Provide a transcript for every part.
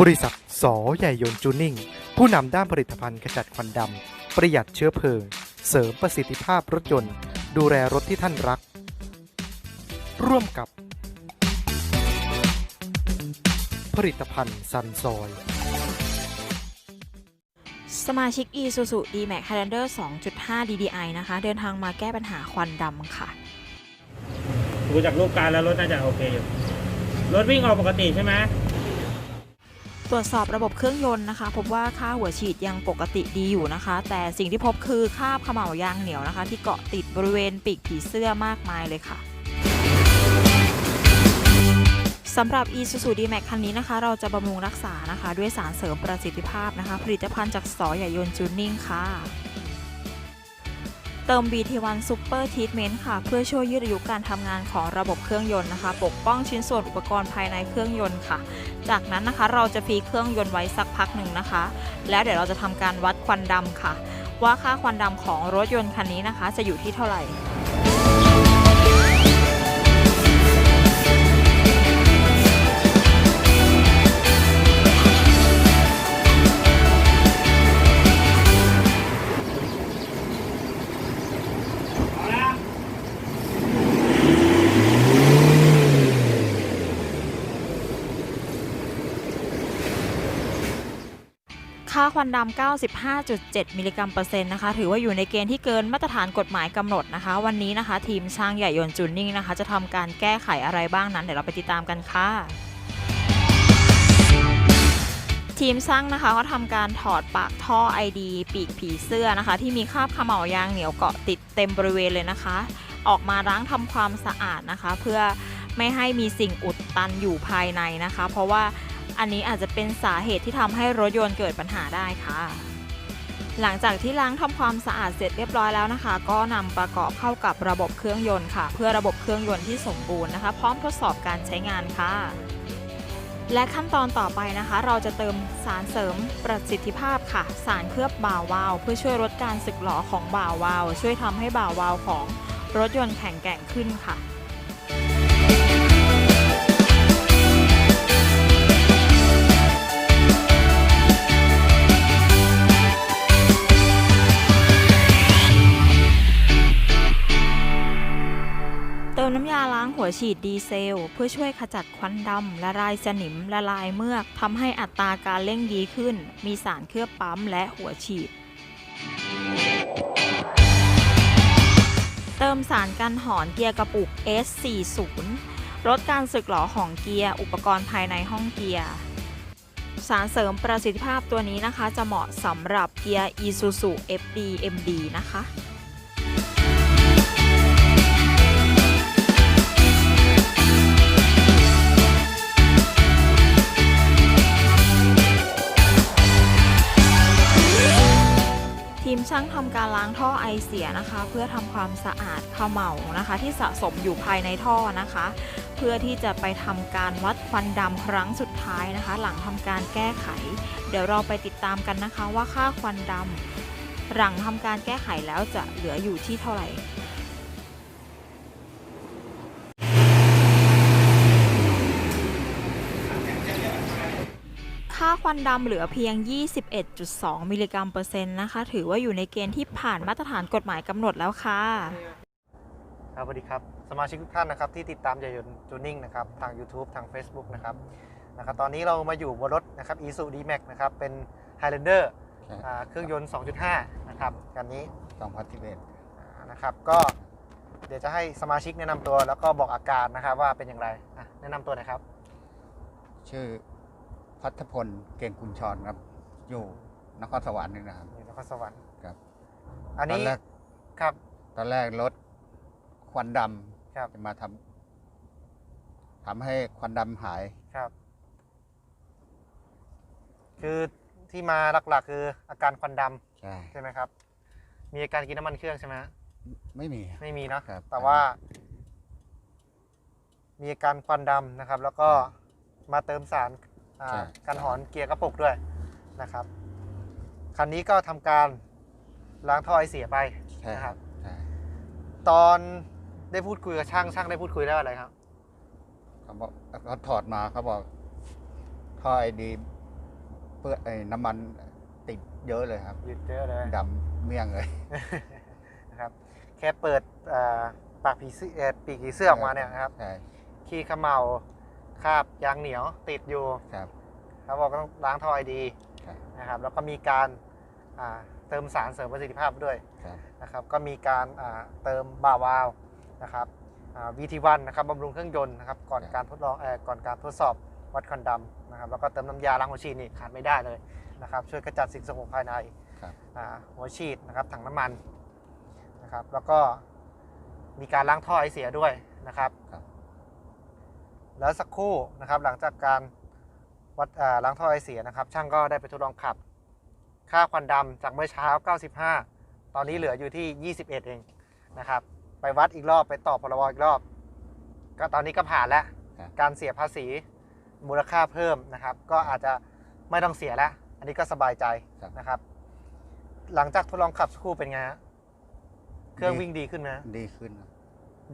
บริษัทสอใหญ่ยนต์จูนิ่ง ผู้นำด้านผลิตภัณฑ์ขจัดควันดำ ประหยัดเชื้อเพลิง เสริมประสิทธิภาพรถยนต์ ดูแลรถที่ท่านรัก ร่วมกับ ผลิตภัณฑ์ซันซอย สมาชิก Isuzu D-Max Highlander 2.5 DDI นะคะ เดินทางมาแก้ปัญหาควันดำค่ะ ดูจากรูปการแล้วรถน่าจะโอเคอยู่ รถวิ่งออกปกติใช่ไหม ตรวจสอบระบบเครื่องยนต์นะคะ พบว่าค่าหัวฉีดยังปกติดีอยู่นะคะ แต่สิ่งที่พบคือคราบเขม่ายางเหนียวนะคะ ที่เกาะติดบริเวณปีกผีเสื้อมากมายเลยค่ะสำหรับ Isuzu D-Max คันนี้นะคะ เราจะบำรุงรักษานะคะ ด้วยสารเสริมประสิทธิภาพนะคะ ผลิตภัณฑ์จากสอใหญ่ยนจูนิ่งค่ะ เติม BT1 Super Treatment ค่ะ เพื่อช่วยยืดอายุการทำงานของระบบเครื่องยนต์นะคะ ปกป้องชิ้นส่วนอุปกรณ์ภายในเครื่องยนต์ค่ะ จากนั้นนะคะเราจะฟรีเครื่องยนต์ไว้สักพักหนึ่งนะคะ แล้วเดี๋ยวเราจะทำการวัดควันดำค่ะ ว่าค่าควันดำของรถยนต์คันนี้นะคะ จะอยู่ที่เท่าไหร่ ค่าควันดำ 95.7 มิลลิกรัมเปอร์เซ็นต์นะคะ ถือว่าอยู่ในเกณฑ์ที่เกินมาตรฐานกฎหมายกำหนดนะคะ วันนี้นะคะ ทีมช่างใหญ่ยนจูนนิ่งนะคะ จะทำการแก้ไขอะไรบ้างนั้น เดี๋ยวเราไปติดตามกันค่ะทีมช่างนะคะเขาทำการถอดปากท่อ ID ปีกผีเสื้อนะคะ ที่มีคราบเขม่ายางเหนียวเกาะติดเต็มบริเวณเลยนะคะ ออกมาล้างทำความสะอาดนะคะ เพื่อไม่ให้มีสิ่งอุดตันอยู่ภายในนะคะ เพราะว่า อันนี้อาจจะเป็นสาเหตุที่ทำให้รถยนต์เกิดปัญหาได้ค่ะ หลังจากที่ล้างทำความสะอาดเสร็จเรียบร้อยแล้วนะคะ ก็นำประกอบเข้ากับระบบเครื่องยนต์ค่ะ เพื่อระบบเครื่องยนต์ที่สมบูรณ์นะคะ พร้อมทดสอบการใช้งานค่ะ และขั้นตอนต่อไปนะคะ เราจะเติมสารเสริมประสิทธิภาพค่ะ สารเคลือบบ่าวาล์วเพื่อช่วยลดการสึกหรอของบ่าวาล์วช่วยทำให้บ่าวาล์วของรถยนต์แข็งแกร่งขึ้นค่ะ หัวฉีดดีเซล เพื่อช่วยขจัดควันดำละลายสนิมละลายเมือกทำให้อัตราการเร่งดีขึ้น มีสารเคลือบปั๊มและหัวฉีด เติมสารกันหอนเกียร์กระปุก S40 ลดการสึกหรอของเกียร์ อุปกรณ์ภายในห้องเกียร์ สารเสริมประสิทธิภาพตัวนี้นะคะ จะเหมาะสำหรับเกียร์ Isuzu FD MD นะคะ ไอเสียนะคะ เพื่อทำความสะอาดขม่านะคะ ที่สะสมอยู่ภายในท่อนะคะ เพื่อที่จะไปทำการวัดควันดำครั้งสุดท้ายนะคะ หลังทำการแก้ไข เดี๋ยวเราไปติดตามกันนะคะว่าค่าควันดำหลังทำการแก้ไขแล้วจะเหลืออยู่ที่เท่าไหร่ ค่าควันดำเหลือเพียง 21.2 มิลลิกรัมเปอร์เซ็นต์นะคะ ถือว่าอยู่ในเกณฑ์ที่ผ่านมาตรฐานกฎหมายกำหนดแล้วค่ะ ครับสวัสดีครับ สมาชิกทุกท่านนะครับที่ติดตามใหญ่ยนต์จูนิ่งนะครับทาง YouTube ทาง Facebook นะครับนะครับตอนนี้เรามาอยู่บนรถนะครับ Isuzu D-Max นะครับเป็น Highlander ครับอ่าเครื่องยนต์ 2.5 นะครับคันนี้สองพันสิบเอ็ดอ่านะครับก็เดี๋ยวจะให้สมาชิกแนะนำตัวแล้วก็บอกอาการนะครับว่าเป็นอย่างไรอะแนะนำตัวหน่อยครับ ชื่อ พัฒพลเก่งกุญชรครับ อยู่นครสวรรค์นี่นะครับนี่นครสวรรค์ครับ อันตอนนี้แรกครับ ตอนแรกรถควันดครับำจะมาทำทำให้ควันดำหายครับ คือที่มาหลักๆ คืออาการควันดำใช่ใช่ไหมครับ มีอาการกินน้ำมันเครื่องใช่ไหมฮะไม่มีไม่มีเนาะครับแต่ว่า มีอาการควันดำนะครับ แล้วก็มาเติมสารอ่า ใช่ กันหอนเกียร์กระปุกด้วยนะครับ คันนี้ก็ทำการล้างท่อไอเสียไปใช่นะคครัรับบ ใช่ตอนได้พูดคุยกับช่างช่างได้พูดคุยได้วอะไรครับ เขาบอกเขาถอดมาเขาบอกท่อไอดีเปื้อนไอ้น้ำมันติดเยอะเลยครับหยุดเยอะเลย ดำเมี่ยงเลย นะครับ แค่เปิดอ่าปากผีเสื้อเอ่อปีกผีเสื้อออกมาเนี่ยนะครับ ใช่ขี้เขมเหลา คราบยางเหนียวติดอยู่ครับเขาบอกก็ต้องล้างท่อไอดีครับนะครับ แล้วก็มีการอ่าเติมสารเสริมประสิทธิภาพด้วยครับนะครับ ก็มีการอ่าเติมบ่าวาล์วนะครับวีทีวันนะครับบำรุงเครื่องยนต์นะครับก่อนการทดลองเอ่อก่อนการทดสอบวัดควันดำนะครับแล้วก็เติมน้ำยาล้างหัวฉีดนี่ขาดไม่ได้เลยนะครับ ช่วยกระจัดสิ่งสกปรกภายในครับอ่าหัวฉีดนะครับถังน้ำมันนะครับ แล้วก็มีการล้างท่อไอเสียด้วยนะครับครับ แล้วสักครู่นะครับหลังจากการวัดอ่าล้างท่อไอเสียนะครับ ช่างก็ได้ไปทดลองขับ ค่าควันดำจากเมื่อเช้า 95 ตอนนี้เหลืออยู่ที่ 21 เองนะครับ ไปวัดอีกรอบไปต่อพรบอีกรอบ ก็ตอนนี้ก็ผ่านแล้วครับการเสียภาษีมูลค่าเพิ่มนะครับ ก็อาจจะไม่ต้องเสียแล้ว อันนี้ก็สบายใจครับนะครับ หลังจากทดลองขับสักครู่เป็นไงฮะเครื่องวิ่งดีขึ้นไหมฮะดีขึ้นครับ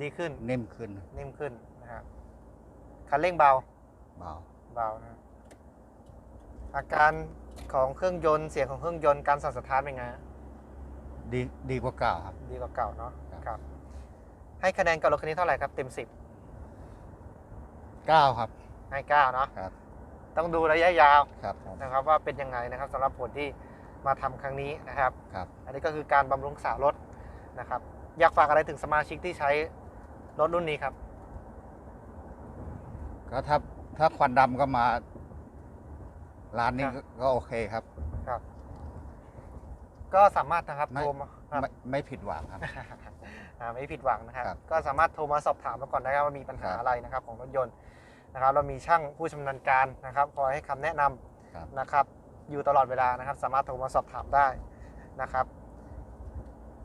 ดีขึ้น นิ่มขึ้น นิ่มขึ้นนะครับ คันเร่งเบาเบาเบานะอาการของเครื่องยนต์เสียงของเครื่องยนต์การสั่นสะท้านเป็นไงฮะดีดีกว่าเก่าครับ ดีกว่าเก่าเนาะครับ ครับ ให้คะแนนกับรถคันนี้เท่าไหร่ครับเต็มสิบเก้าครับ ให้เก้าเนาะครับ ต้องดูระยะยาวครับผม นะครับว่าเป็นยังไงนะครับสำหรับผลที่มาทำครั้งนี้นะครับ ครับ อันนี้ก็คือการบำรุงรักษารถนะครับ อยากฝากอะไรถึงสมาชิกที่ใช้รถรุ่นนี้ครับ ก็ถ้าถ้าควันดำก็มา ร้านนี้ครับก็ก็โอเคครับ ครับ ก็สามารถนะครับไม่ โทรมาครับไม่ไม่ผิดหวังครับ อ่าไม่ผิดหวังนะครับ ครับก็สามารถโทรมาสอบถามเราก่อนได้ครับว่ามีปัญหาครับ อะไรนะครับ ของรถยนต์นะครับ เรามีช่างผู้ชำนาญการนะครับคอยให้คำแนะนำครับ นะครับ อยู่ตลอดเวลานะครับ สามารถโทรมาสอบถามได้นะครับ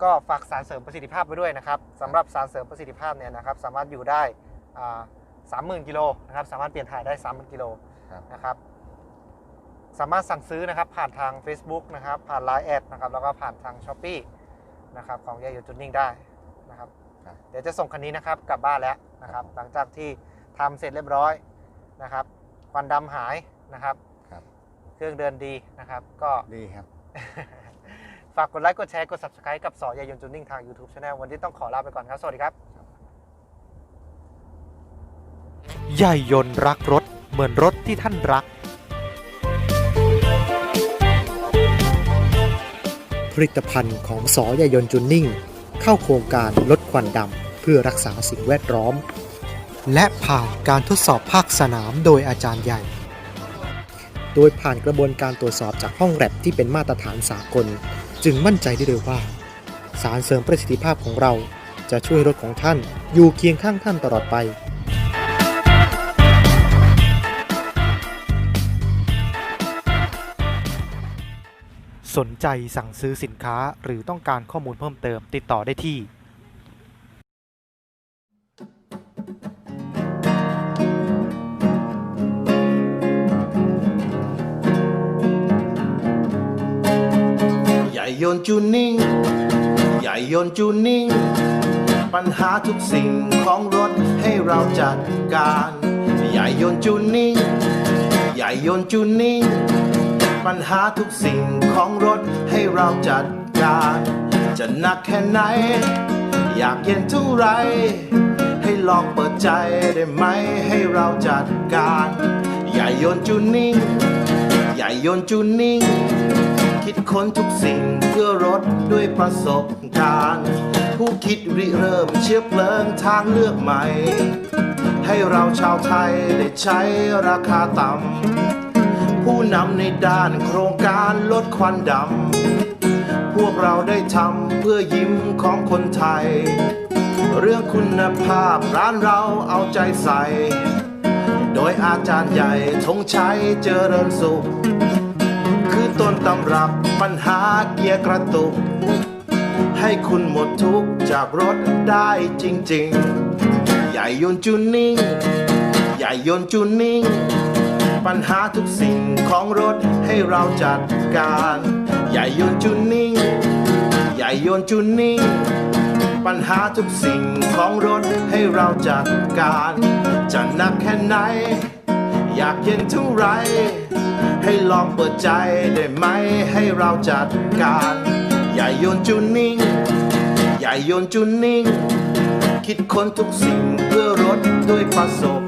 ก็ฝากสารเสริมประสิทธิภาพไว้ด้วยนะครับสำหรับสารเสริมประสิทธิภาพเนี่ยนะครับ สามารถอยู่ได้สา มหมื่นกิโลนะครับสามารถเปลี่ยนถ่ายได้สามหมื่นกิโลครับนะครับสามารถสั่งซื้อนะครับผ่านทาง Facebook นะครับผ่าน Line แอดนะครับแล้วก็ผ่านทาง s h อ p e e นะครับของยาโยจุนนิ่งได้นะครับครับเดี๋ยวจะส่งคันนี้นะครับกลับบ้านแล้วนะครับครับหลังจากที่ทำเสร็จเรียบร้อยนะครับควันดำหายนะครับครับเครื่องเดินดีนะครับ ก็ดีครับฝากกดไลค์กดแชร์กด subscribe กับสอยายนจูนิ่งทาง YouTube Channel วันนี้ต้องขอลาไปก่อนครับ สวัสดีครับ ใหญ่ยนต์รักรถเหมือนรถที่ท่านรัก ผลิตภัณฑ์ของสอยายนต์จุนนิ่ง เข้าโครงการลดควันดำเพื่อรักษาสิ่งแวดล้อม และผ่านการทดสอบภาคสนามโดยอาจารย์ใหญ่ โดยผ่านกระบวนการตรวจสอบจากห้องแลบที่เป็นมาตรฐานสากล จึงมั่นใจได้เลยว่า สารเสริมประสิทธิภาพของเราจะช่วยรถของท่านอยู่เคียงข้างท่านตลอดไป สนใจสั่งซื้อสินค้าหรือต้องการข้อมูลเพิ่มเติมติดต่อได้ที่ ใหญ่ยนจูนิ่ง ใหญ่ยนจูนิ่ง ปัญหาทุกสิ่งของรถให้เราจัดการ ใหญ่ยนจูนิ่ง ใหญ่ยนจูนิ่ง ปัญหาทุกสิ่งของรถให้เราจัดการ จะหนักแค่ไหน อยากเย็นเท่าไร ให้ลองเปิดใจได้ไหมให้เราจัดการใหญ่ยนจูนิ่งใหญ่ยนจูนิ่ง คิดค้นทุกสิ่งเพื่อรถด้วยประสบการณ์ ผู้คิดริเริ่มเชื้อเพลิงทางเลือกใหม่ ให้เราชาวไทยได้ใช้ราคาต่ำ ผู้นำในด้านโครงการลดควันดำ พวกเราได้ทำเพื่อยิ้มของคนไทย เรื่องคุณภาพร้านเราเอาใจใส่ โดยอาจารย์ใหญ่ธงชัยเจริญสุข คือต้นตำรับปัญหาเกียร์กระตุก ให้คุณหมดทุกข์จากรถได้จริง ๆ ใหญ่ยนจูนิ่ง ใหญ่ยนต์จูนิ่ง ปัญหาทุกสิ่งของรถให้เราจัดการใหญ่ยนจูนิ่งใหญ่ยนจูนิ่ง ปัญหาทุกสิ่งของรถให้เราจัดการ จะหนักแค่ไหน อยากเย็นเท่าไร ให้ลองเปิดใจได้ไหมให้เราจัดการใหญ่ยนจูนนิ่งใหญ่ยนจูนนิ่ง คิดค้นทุกสิ่งเพื่อรถด้วยประสบ